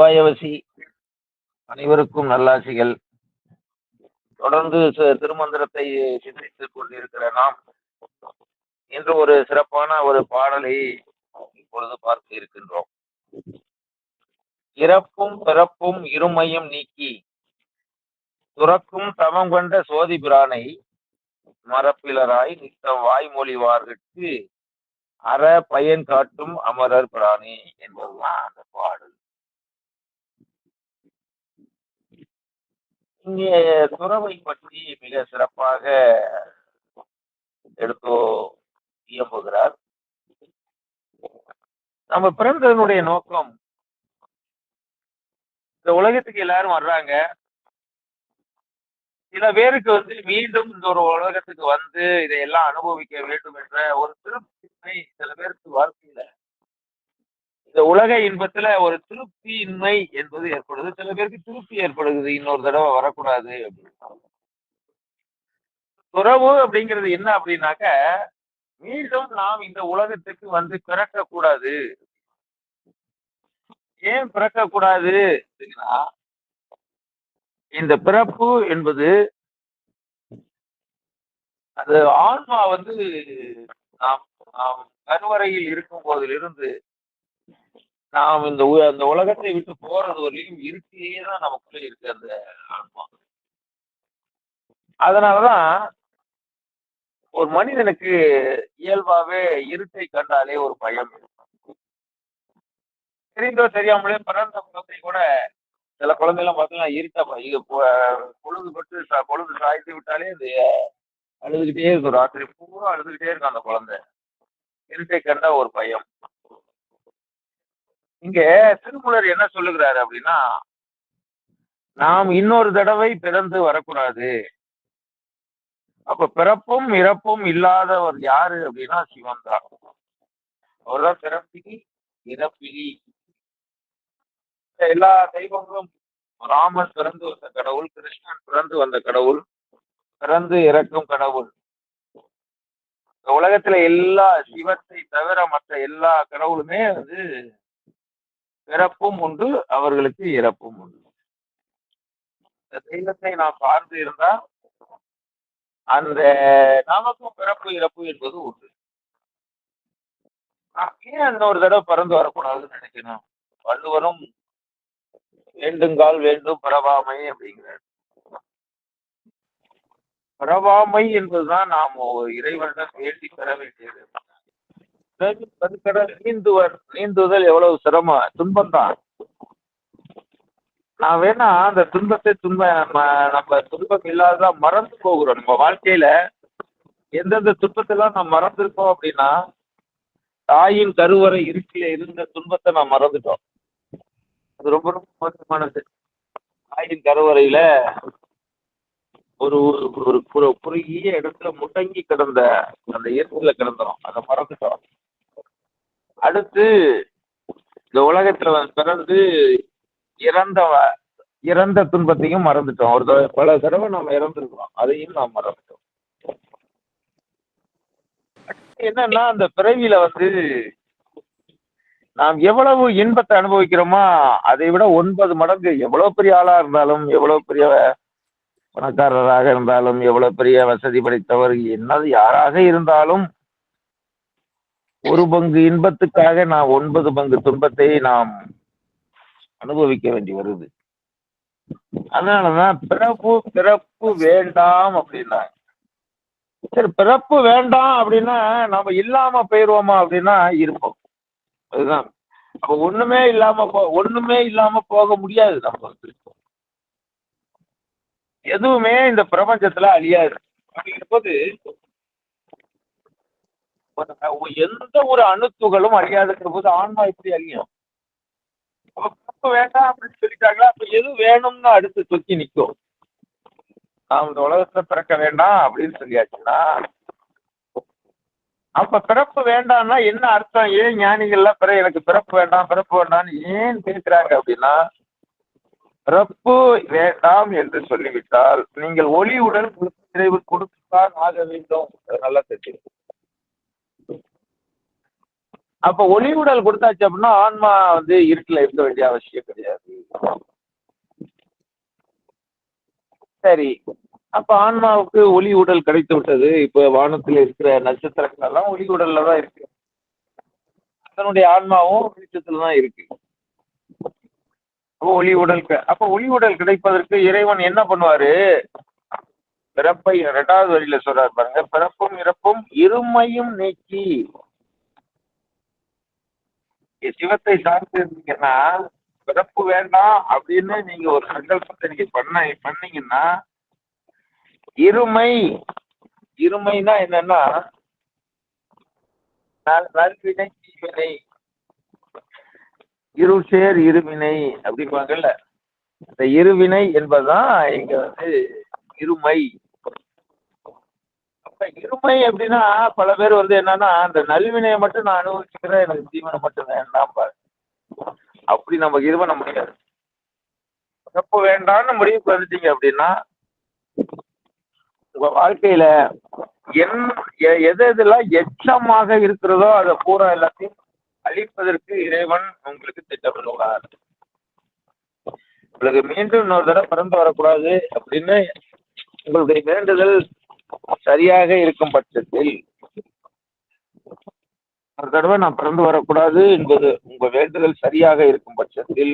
செவ்வாயவசி அனைவருக்கும் நல்லாசிகள் தொடர்ந்து திருமந்திரத்தை சிந்தித்துக் கொண்டிருக்கிற நாம் இன்று ஒரு சிறப்பான ஒரு பாடலை இப்பொழுது பார்க்க இருக்கின்றோம். இறப்பும் பிறப்பும் இருமையும் நீக்கி துறக்கும் தவம் கொண்ட சோதி பிரானை மரப்பிலராய் நித்தம் வாய்மொழிவார்கட்கு அற பயன் காட்டும் அமரர் பிராணி என்பதுதான் அந்த பாடல். இங்கே துறவை பற்றி மிக சிறப்பாக எடுத்தோ இயம்புகிறார். நம்ம பிறந்ததனுடைய நோக்கம். இந்த உலகத்துக்கு எல்லாரும் வர்றாங்க. சில பேருக்கு வந்து மீண்டும் இந்த ஒரு உலகத்துக்கு வந்து இதையெல்லாம் அனுபவிக்க வேண்டும் என்ற ஒரு திருப்தியின்மை சில பேருக்கு வாழ்க்கையில இந்த உலக இன்பத்துல ஒரு திருப்தியின்மை என்பது ஏற்படுது. சில பேருக்கு திருப்தி ஏற்படுகிறது. இன்னொரு தடவை வரக்கூடாது அப்படின்னு. துறவு அப்படிங்கிறது என்ன அப்படின்னாக்க மீண்டும் நாம் இந்த உலகத்துக்கு வந்து பிறக்க கூடாது ஏன் பிறக்க கூடாது இந்த பிறப்பு என்பது அது ஆன்மா வந்து நாம் நாம் கருவறையில் இருக்கும் போதிலிருந்து நாம் இந்த உ- அந்த உலகத்தை விட்டு போறது வரையும் இருக்கையே தான் நமக்குள்ள இருக்கு அந்த ஆன்மா. அதனாலதான் ஒரு மனிதனுக்கு இயல்பாவே இருட்டை கண்டாலே ஒரு பயம். இருக்கும் தெரிந்தோ தெரியாமலே பிறந்த குழந்தை கூட சில குழந்தைலாம் பார்த்தீங்கன்னா இருட்டா ப- பொழுது பட்டு பொழுது சாய்த்து விட்டாலே அது அழுதுகிட்டே இருக்கும். ராத்திரி பூரா அழுதுகிட்டே இருக்கும் அந்த குழந்தை. இருட்டை கண்டா ஒரு பயம். இங்க திருமூலர் என்ன சொல்லுகிறாரு அப்படின்னா நாம் இன்னொரு தடவை பிறந்து வரக்கூடாது. அப்ப பிறப்பும் இறப்பும் இல்லாதவர் யாரு அப்படின்னா சிவன் தான். அவர்தான் பிறப்பிலி இறப்பிலி எல்லா தெய்வங்களும் ராமன் பிறந்து வந்த கடவுள் கிருஷ்ணன் பிறந்து வந்த கடவுள் பிறந்து இறக்கும் கடவுள். இந்த உலகத்துல எல்லா சிவத்தை தவிர மற்ற எல்லா கடவுளுமே வந்து பிறப்பும் உண்டு அவர்களுக்கு இறப்பும் உண்டு. இந்த தெய்வத்தை நாம் சார்ந்து இருந்தால் அந்த நமக்கும் பிறப்பு இறப்பு என்பது உண்டு. ஏன் அந்த ஒரு தடவை பறந்து வரக்கூடாதுன்னு நினைக்கணும்? வள்ளுவரும் வேண்டுங்கால் வேண்டும் பிறவாமை அப்படிங்கிறார். பிறவாமை என்பதுதான் நாம் இறைவனிடம் வேண்டி பெற வேண்டியது. நீந்துவர் நீந்துதல் எவ்வளவு சிரமம்? துன்பம் தான் நான் வேணா அந்த துன்பத்தை துன்ப நம்ம நம்ம துன்பம் இல்லாததான் மறந்து போகிறோம். நம்ம வாழ்க்கையில எந்தெந்த துன்பத்தெல்லாம் நாம் மறந்துருக்கோம் அப்படின்னா தாயின் கருவறை இருட்டில இருந்த துன்பத்தை நாம் மறந்துட்டோம். அது ரொம்ப ரொம்ப மோசமானது. தாயின் கருவறையில ஒரு ஒரு- ஒரு குறுகிய இடத்துல முடங்கி கிடந்த அந்த இயற்கையில கிடந்தோம். அதை மறந்துட்டோம். அடுத்து இந்த உலகத்துல பிறந்து இறந்த இறந்த துன்பத்தையும் மறந்துட்டோம். ஒரு தடவை பல தடவை நம்ம இறந்துருக்கோம் அதையும் நாம் மறந்துட்டோம். என்னன்னா அந்த பிறவியில வந்து நாம் எவ்வளவு இன்பத்தை அனுபவிக்கிறோமோ அதை விட ஒன்பது மடங்கு எவ்வளவு பெரிய ஆளா இருந்தாலும் எவ்வளவு பெரிய பணக்காரராக இருந்தாலும் எவ்வளவு பெரிய வசதி படைத்தவர் என்னது யாராக இருந்தாலும் ஒரு பங்கு இன்பத்துக்காக நாம் ஒன்பது பங்கு துன்பத்தை நாம் அனுபவிக்க வேண்டி வருது. அதனாலதான் பிறப்பு பிறப்பு வேண்டாம் அப்படின்னாங்க. சரி பிறப்பு வேண்டாம் அப்படின்னா நம்ம இல்லாம போயிருவோமா அப்படின்னா இருப்போம். அதுதான். அப்ப ஒண்ணுமே இல்லாம போ ஒண்ணுமே இல்லாம போக முடியாது நம்ம வந்து. எதுவுமே இந்த பிரபஞ்சத்துல அழியாது. அப்படிங்கிற போது எந்த ஒரு அணுத்துகளும் அழியாதுங்கிற போது ஆன்மா எப்படி அழியும். அப்ப பிறப்பு வேண்டாம் அப்படின்னு சொல்லிட்டாங்களா? அப்ப எது வேணும்னு அடுத்து தொக்கி நிற்கும் நாம் இந்த உலகத்துல பிறக்க வேண்டாம் அப்படின்னு சொல்லியாச்சுன்னா அப்ப பிறப்பு வேண்டாம்னா என்ன அர்த்தம்? ஏன் ஞானிகள்லாம் பிற எனக்கு பிறப்பு வேண்டாம் பிறப்பு வேண்டாம்னு ஏன் கேட்கிறாங்க அப்படின்னா பிறப்பு வேண்டாம் என்று சொல்லிவிட்டால் நீங்கள் ஒளி உடல் நிறைவு கொடுத்துதான் ஆக வேண்டும். நல்லா தெரியும் அப்ப ஒளி உடல் கொடுத்தாச்சு அப்படின்னா ஆன்மா வந்து இருட்டுல இருக்க வேண்டிய அவசியம் கிடையாது. சரி. அப்ப ஆன்மாவுக்கு ஒளி உடல் கிடைத்து விட்டது. இப்ப வானத்தில் இருக்கிற நட்சத்திரங்கள் எல்லாம் ஒளி உடல்ல தான் இருக்கு. அதனுடைய ஆன்மாவும் வெளிச்சத்துல தான் இருக்கு. அப்போ ஒளி உடல் அப்ப ஒளி உடல் கிடைப்பதற்கு இறைவன் என்ன பண்ணுவாரு? பிறப்பை இரண்டாவது வரியில சொல்றாரு பாருங்க. பிறப்பும் இறப்பும் இருமையும் நீக்கி சிவத்தை சார்ந்து இருந்தீங்கன்னா பிறப்பு வேண்டாம் அப்படின்னு நீங்க ஒரு சங்கல்பத்தை நீங்க பண்ண பண்ணீங்கன்னா இருமை இருமைனா என்னன்னா நல்வினை தீவினை. இருசேர் இருவினை அப்படிம்பாங்கல்ல. இந்த இருவினை என்பதுதான் இங்க வந்து இருமை. இருமை அப்படின்னா பல பேர் வந்து என்னன்னா அந்த நல்வினையை மட்டும் நான் அனுபவிச்சுக்கிறேன் எனக்கு தீவனை மட்டும் வேண்டாம் அப்படி நம்ம இது பண்ண முடியாது. தப்பு வேண்டாம்னு முடிவுக்கு வந்துட்டீங்க அப்படின்னா உங்க வாழ்க்கையில என் எ- எது எதெல்லாம் எச்சமாக இருக்கிறதோ அதை பூரா எல்லாத்தையும் அழிப்பதற்கு இறைவன் உங்களுக்கு திட்டமிடுவார். உங்களுக்கு மீண்டும் இன்னொரு தடவை பிறந்து வரக்கூடாது அப்படின்னு உங்களுடைய வேண்டுதல் சரியாக இருக்கும் பட்சத்தில் ஒரு தடவை நான் பிறந்து வரக்கூடாது என்பது உங்க வேண்டுதல் சரியாக இருக்கும் பட்சத்தில்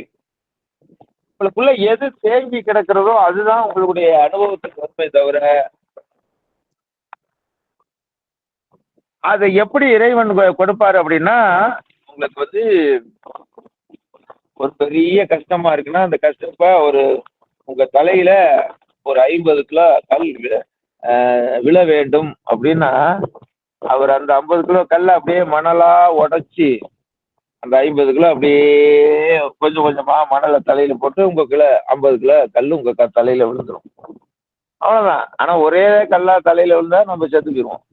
உங்களுக்குள்ள எது தேங்கி கிடக்கிறதோ அதுதான் உங்களுடைய அனுபவத்துக்கு வருமே தவிர அதை எப்படி இறைவன் கொடுப்பாரு அப்படின்னா உங்களுக்கு வந்து ஒரு பெரிய கஷ்டமா இருக்குன்னா அந்த கஷ்டப்ப ஒரு உங்க தலையில ஒரு ஐம்பது கிலோ கல் விழ வேண்டும் அப்படின்னா அவர் அந்த ஐம்பது கிலோ கல்லை அப்படியே மணலா உடச்சி அந்த ஐம்பது கிலோ அப்படியே கொஞ்சம் கொஞ்சமா மணலை தலையில போட்டு உங்க கிலோ ஐம்பது கிலோ கல் உங்க க- தலையில விழுந்துடும் அவ்வளவுதான். ஆனா ஒரே கல்லா தலையில விழுந்தா நம்ம செத்துக்கிடுவோம்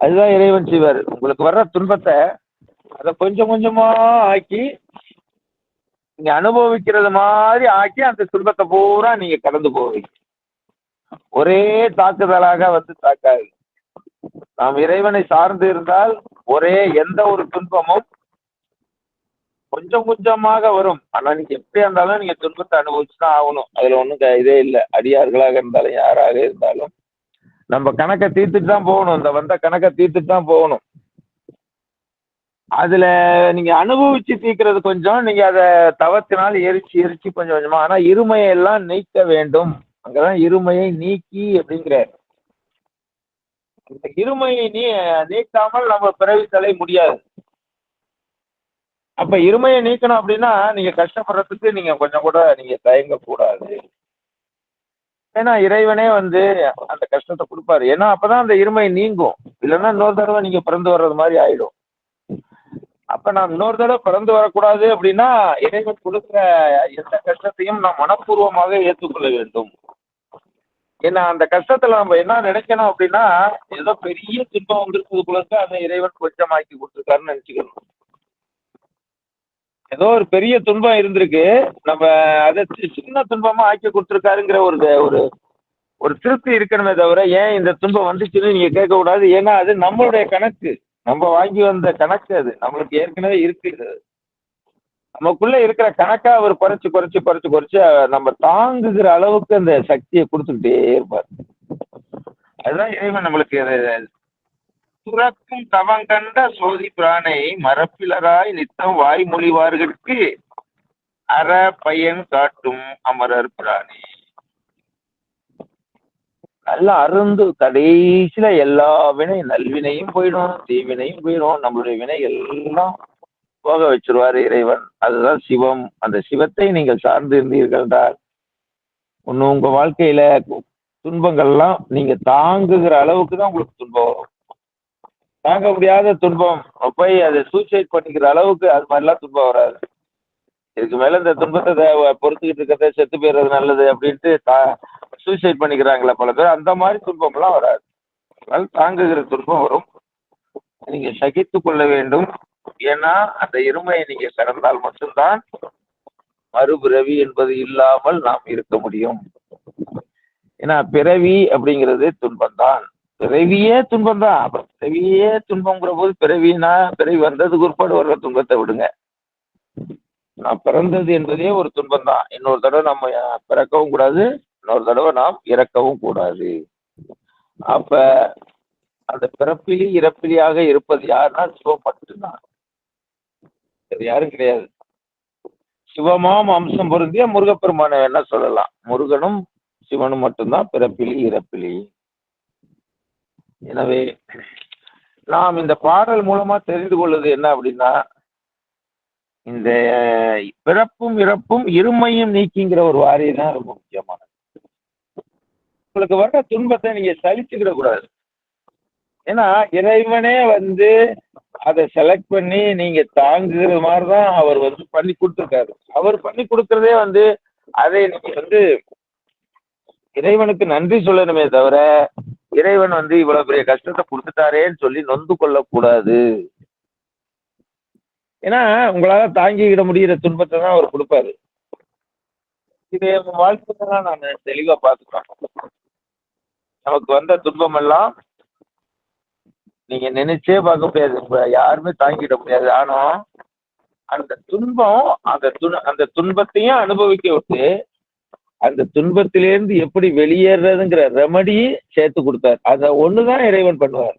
அதுதான் இறைவன் செய்வார். உங்களுக்கு வர்ற துன்பத்தை அதை கொஞ்சம் கொஞ்சமா ஆக்கி நீங்க அனுபவிக்கிறது மாதிரி ஆக்கி அந்த துன்பத்தை பூரா நீங்க கடந்து போவீங்க. ஒரே தாக்குதலாக வந்து தாக்காது. நாம் இறைவனை சார்ந்து இருந்தால் ஒரே எந்த ஒரு துன்பமும் கொஞ்சம் கொஞ்சமாக வரும். ஆனா நீங்க எப்படியா இருந்தாலும் நீங்க துன்பத்தை அனுபவிச்சுதான் ஆகணும். அதுல ஒண்ணும் இதே இல்லை. அடியார்களாக இருந்தாலும் யாராக இருந்தாலும் நம்ம கணக்கை தீர்த்துட்டு தான் போகணும். இந்த வந்த கணக்கை தீர்த்துட்டு தான் போகணும். அதுல நீங்க அனுபவிச்சு தீர்க்கிறது கொஞ்சம் நீங்க அதை தவத்தினால் எரிச்சு எரிச்சு கொஞ்சம் கொஞ்சமா ஆனா இருமையெல்லாம் நீக்க வேண்டும். அங்கதான் இருமையை நீக்கி அப்படிங்கிறார். இந்த இருமையை நீ நீக்காமல் நம்ம பிறவி தலை முடியாது. அப்ப இருமையை நீக்கணும் அப்படின்னா நீங்க கஷ்டப்படுறதுக்கு நீங்க கொஞ்சம் கூட நீங்க தயங்க கூடாது ஏன்னா இறைவனே வந்து அந்த கஷ்டத்தை கொடுப்பாரு. ஏன்னா அப்பதான் அந்த இருமை நீங்கும். இல்லைன்னா இன்னொரு தடவை நீங்க பிறந்து வர்றது மாதிரி ஆயிடும். அப்ப நான் இன்னொரு தடவை பிறந்து வரக்கூடாது அப்படின்னா இறைவன் கொடுக்குற எந்த கஷ்டத்தையும் நாம் மனப்பூர்வமாக ஏற்றுக்கொள்ள வேண்டும். ஏன்னா அந்த கஷ்டத்துல நம்ம என்ன நினைக்கணும் அப்படின்னா ஏதோ பெரிய துன்பம் வந்திருக்கிறது போல இருக்கு. அதை இறைவன் கொஞ்சமாக்கி கொடுத்துருக்காருன்னு நினைச்சுக்கணும். ஏதோ ஒரு பெரிய துன்பம் இருந்திருக்கு. நம்ம அதை சி- சின்ன துன்பமா ஆக்கி கொடுத்துருக்காருங்கிற ஒரு ஒரு ஒரு திருப்தி இருக்கணுமே தவிர ஏன் இந்த துன்பம் வந்துச்சுன்னு நீங்க கேட்க கூடாது ஏன்னா அது நம்மளுடைய கணக்கு. நம்ம வாங்கி வந்த கணக்கு அது. நம்மளுக்கு ஏற்கனவே இருக்குது. நமக்குள்ள இருக்கிற கணக்கா அவர் குறைச்சு குறைச்சு குறைச்சு குறைச்சு நம்ம தாங்குகிற அளவுக்கு அந்த சக்தியை கொடுத்துக்கிட்டே இருப்பார். அதுதான் இறைவன் நம்மளுக்கு அது- துறக்கும் தவங்கண்ட சோதி பிரானை மரப்பிலராய் நித்தம் வாய்மொழிவார்களுக்கு அற பயன் காட்டும் அமரர் பிராணி நல்லா அருந்து கடைசியில எல்லா வினை நல்வினையும் போயிடும் தீவினையும் போயிடும் நம்மளுடைய வினை எல்லாம் போக வச்சிருவார் இறைவன். அதுதான் சிவம். அந்த சிவத்தை நீங்கள் சார்ந்து இருந்தீர்கள் என்றால் ஒன்று உங்க வாழ்க்கையில துன்பங்கள்லாம் நீங்க தாங்குகிற அளவுக்கு தான் உங்களுக்கு துன்பம் வரும். தாங்க முடியாத துன்பம். போய் அதை சூசைட் பண்ணிக்கிற அளவுக்கு அது மாதிரிலாம் துன்பம் வராது. இதுக்கு மேல இந்த துன்பத்தை பொறுத்துக்கிட்டு இருக்கிறத செத்து போயிடுறது நல்லது அப்படின்ட்டு தா சூசைட் பண்ணிக்கிறாங்களே பல பேர் அந்த மாதிரி துன்பம்லாம் வராது. அதனால தாங்குகிற துன்பம் வரும். நீங்க சகித்து கொள்ள வேண்டும். ஏன்னா அந்த இருமையை நீங்க கடந்தால் மட்டும்தான் மறுபிறவி என்பது இல்லாமல் நாம் இருக்க முடியும். ஏன்னா பிறவி அப்படிங்கிறது துன்பம்தான். பிறவியே துன்பம் தான் அப்புறம் பிறவியே துன்பங்கிற போது பிறவினா பிறவி வந்ததுக்கு உட்பாடு வர்ற துன்பத்தை விடுங்க. நான் பிறந்தது என்பதே ஒரு துன்பம் தான் இன்னொரு தடவை நம்ம பிறக்கவும் கூடாது இன்னொரு தடவை நாம் இறக்கவும் கூடாது. அப்ப அந்த பிறப்பிலி இறப்பிலியாக இருப்பது யாருன்னா சிவம் மட்டும்தான் யாரும் கிடையாது. சிவமாம் அம்சம் பொருந்திய முருகப்பெருமானை வேணா சொல்லலாம். முருகனும் சிவனும் மட்டும்தான் பிறப்பிலி இறப்பிலி. எனவே நாம் இந்த பாடல் மூலமா தெரிந்து கொள்வது என்ன அப்படின்னா இந்த பிறப்பும் இறப்பும் இருமையும் நீக்கிங்கிற ஒரு வாரியை தான் ரொம்ப முக்கியமானது. உங்களுக்கு வர்ற துன்பத்தை நீங்க சலிச்சுக்கிட கூடாது ஏன்னா இறைவனே வந்து அதை செலக்ட் பண்ணி நீங்க தாங்குகிற மாதிரி தான் அவர் வந்து பண்ணி கொடுத்துருக்காரு. அவர் பண்ணி கொடுக்கறதே வந்து அதை நீங்க வந்து இறைவனுக்கு நன்றி சொல்லணுமே தவிர இறைவன் வந்து இவ்வளவு பெரிய கஷ்டத்தை கொடுத்துட்டாரேன்னு சொல்லி நொந்து கொள்ளக்கூடாது. ஏன்னா உங்களால தாங்கிக்கிட முடிகிற துன்பத்தை தான் அவர் கொடுப்பாரு. இது என் தான் நான் தெளிவா பார்த்துக்கிறேன் நமக்கு வந்த துன்பம் எல்லாம் நீங்க நினைச்சே பார்க்க முடியாது. யாருமே தாங்கிட முடியாது. ஆனா அந்த துன்பம் அந்த துன் அந்த துன்பத்தையும் அனுபவிக்க விட்டு அந்த துன்பத்திலேருந்து எப்படி வெளியேறதுங்கிற ரெமடி சேர்த்து கொடுத்தார். அத ஒண்ணுதான் இறைவன் பண்ணுவார்.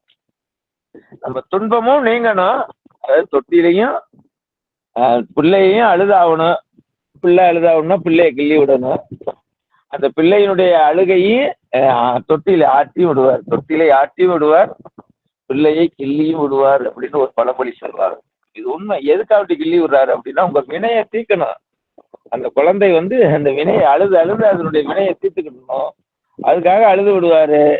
நம்ம துன்பமும் நீங்கணும். அதாவது தொட்டிலையும் ஆஹ், பிள்ளையையும் அழுதாகணும். பிள்ளை அழுதாகணும்னா பிள்ளையை கிள்ளி விடணும். அந்த பிள்ளையினுடைய அழுகையும் தொட்டியில ஆட்டி விடுவார். தொட்டிலை ஆட்டி விடுவார். பிள்ளையை கிள்ளியும் விடுவார் அப்படின்னு ஒரு பழமொழி சொல்றாரு. இது உண்மை. எதுக்காக அப்படி கிள்ளி விடுறாரு அப்படின்னா உங்க வினையை தீர்க்கணும். அந்த குழந்தை வந்து அந்த வினையை அழுது அழுது அதனுடைய வினையை தீர்த்துக்கிடணும் அதுக்காக அழுது விடுவாரு.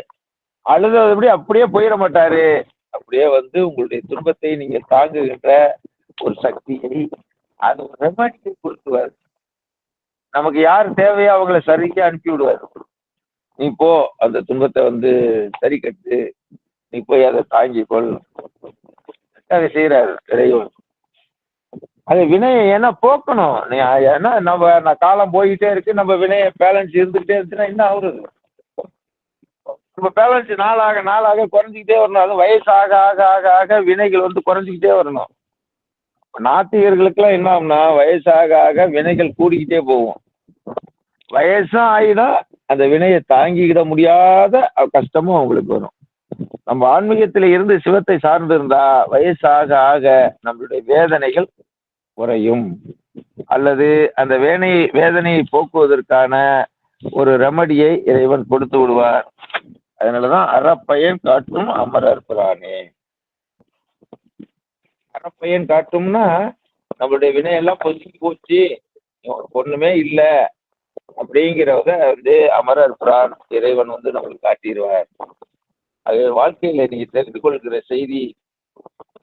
அழுதபடி அப்படியே போயிட மாட்டாரு. அப்படியே வந்து உங்களுடைய துன்பத்தை நீங்க தாங்குகின்ற ஒரு சக்தியை அது ஒரு ரெமாடியை கொடுத்துவார் நமக்கு யார் தேவையோ அவங்கள சரிக்கு அனுப்பி விடுவார். நீ போ. அந்த துன்பத்தை வந்து சரி கட்டு. நீ போய் அதை தாங்கி கொள்ளணும் அதை செய்யறாரு இறைவன். அது வினையை ஏன்னா போக்கணும்? நீ ஏன்னா நம்ம நான் காலம் போய்கிட்டே இருக்கு நம்ம வினையை பேலன்ஸ் இருந்துகிட்டே இருந்துச்சுன்னா என்ன ஆகுறது? நம்ம பேலன்ஸ் நாளாக நாளாக குறைஞ்சிக்கிட்டே வரணும். அது வயசாக ஆக ஆக ஆக வினைகள் வந்து குறைஞ்சிக்கிட்டே வரணும். நாத்திகர்களுக்கெல்லாம் என்ன ஆகும்னா வயசாக ஆக ஆக வினைகள் கூடிக்கிட்டே போகும். வயசும் ஆகிடும் அந்த வினையை தாங்கிக்கிட முடியாத கஷ்டமும் அவங்களுக்கு வரும். நம்ம ஆன்மீகத்தில் இருந்து சிவத்தை சார்ந்து இருந்தா வயசு ஆக ஆக நம்மளுடைய வேதனைகள் குறையும். அல்லது அந்த வேனை வேதனையை போக்குவதற்கான ஒரு ரெமடியை இறைவன் கொடுத்து விடுவார். அதனாலதான் அறப்பயன் காட்டும் அமரர் பிரானே. அறப்பயன் காட்டும்னா நம்மளுடைய வினையெல்லாம் பொசுக்கி போச்சு ஒண்ணுமே இல்லை அப்படிங்கிறவங்க வந்து அமரர் பிரான் இறைவன் வந்து நம்மளுக்கு காட்டிடுவார். அது வாழ்க்கையில நீங்க தெரிந்து கொள்கிற செய்தி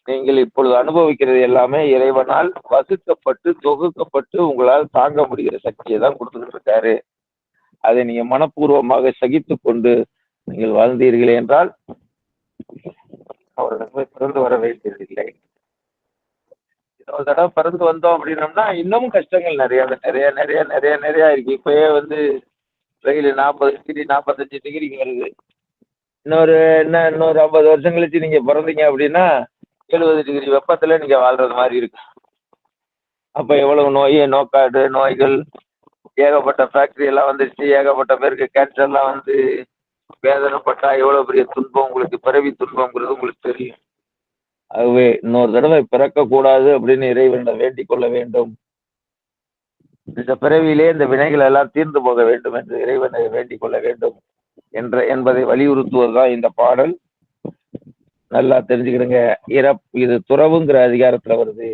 நீங்கள் இப்பொழுது அனுபவிக்கிறது எல்லாமே இறைவனால் வகுக்கப்பட்டு தொகுக்கப்பட்டு உங்களால் தாங்க முடிகிற சக்தியை தான் கொடுத்துக்கிட்டு இருக்காரு அதை நீங்க மனப்பூர்வமாக சகித்து கொண்டு நீங்கள் வாழ்ந்தீர்கள் என்றால் அவரிடமே பிறந்து வர வேண்டியதில்லை ஒரு தடவை பிறந்து வந்தோம் அப்படின்னோம்னா இன்னமும் கஷ்டங்கள் நிறைய நிறைய நிறைய நிறைய நிறைய இருக்கு. இப்பயே வந்து வெயில் நாற்பது டிகிரி நாற்பத்தஞ்சு டிகிரிக்கு வருது. இன்னொரு என்ன இன்னொரு ஐம்பது வருஷம் கழிச்சு நீங்க பிறந்தீங்க அப்படின்னா எழுபது டிகிரி வெப்பத்துல நீங்க வாழ்றது மாதிரி இருக்கு. அப்ப எவ்வளவு நோய் நோக்காடு நோய்கள் ஏகப்பட்ட ஃபேக்டரி எல்லாம் வந்துருச்சு ஏகப்பட்ட பேருக்கு கேன்சர்லாம் வந்து வேதனைப்பட்டா எவ்வளவு பெரிய துன்பம் உங்களுக்கு பிறவி துன்பம்ங்கிறது உங்களுக்கு தெரியும். ஆகவே இன்னொரு தடவை பிறக்கக்கூடாது அப்படின்னு இறைவனிடம் வேண்டிக் கொள்ள வேண்டும். இந்த பிறவியிலே இந்த வினைகள் எல்லாம் தீர்ந்து போக வேண்டும் என்று இறைவனை வேண்டிக் கொள்ள வேண்டும். என்ற என்பதை வலியுறுத்துவதுதான் இந்த பாடல். நல்லா தெரிஞ்சுக்கிடுங்க. இறப் இது துறவுங்கிற அதிகாரத்துல வருது.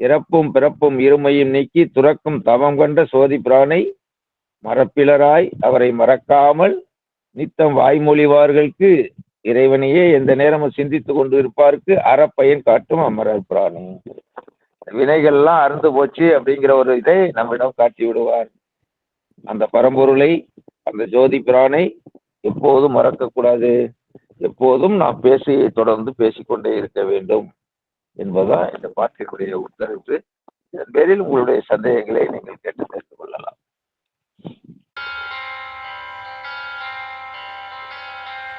இறப்பும் பிறப்பும் இருமையும் நீக்கி துறக்கும் தவம் கண்ட சோதி பிரானை மரப்பிலராய் அவரை மறக்காமல் நித்தம் வாய்மொழிவார்களுக்கு இறைவனையே எந்த நேரமும் சிந்தித்து கொண்டு இருப்பாருக்கு அறப்பயன் காட்டும் அமரர் பிராணி வினைகள்லாம் அறுந்து போச்சு அப்படிங்கிற ஒரு இதை நம்மிடம் காட்டி விடுவார் அந்த பரம்பொருளை அந்த ஜோதி பிரானை எப்போதும் மறக்கக்கூடாது. எப்போதும் நாம் பேசி தொடர்ந்து பேசிக்கொண்டே இருக்க வேண்டும் என்பதுதான் இந்த பார்க்கக்கூடிய உத்தரவு. இதன் பேரில் உங்களுடைய சந்தேகங்களை நீங்கள் கேட்டு தெரிந்து கொள்ளலாம்.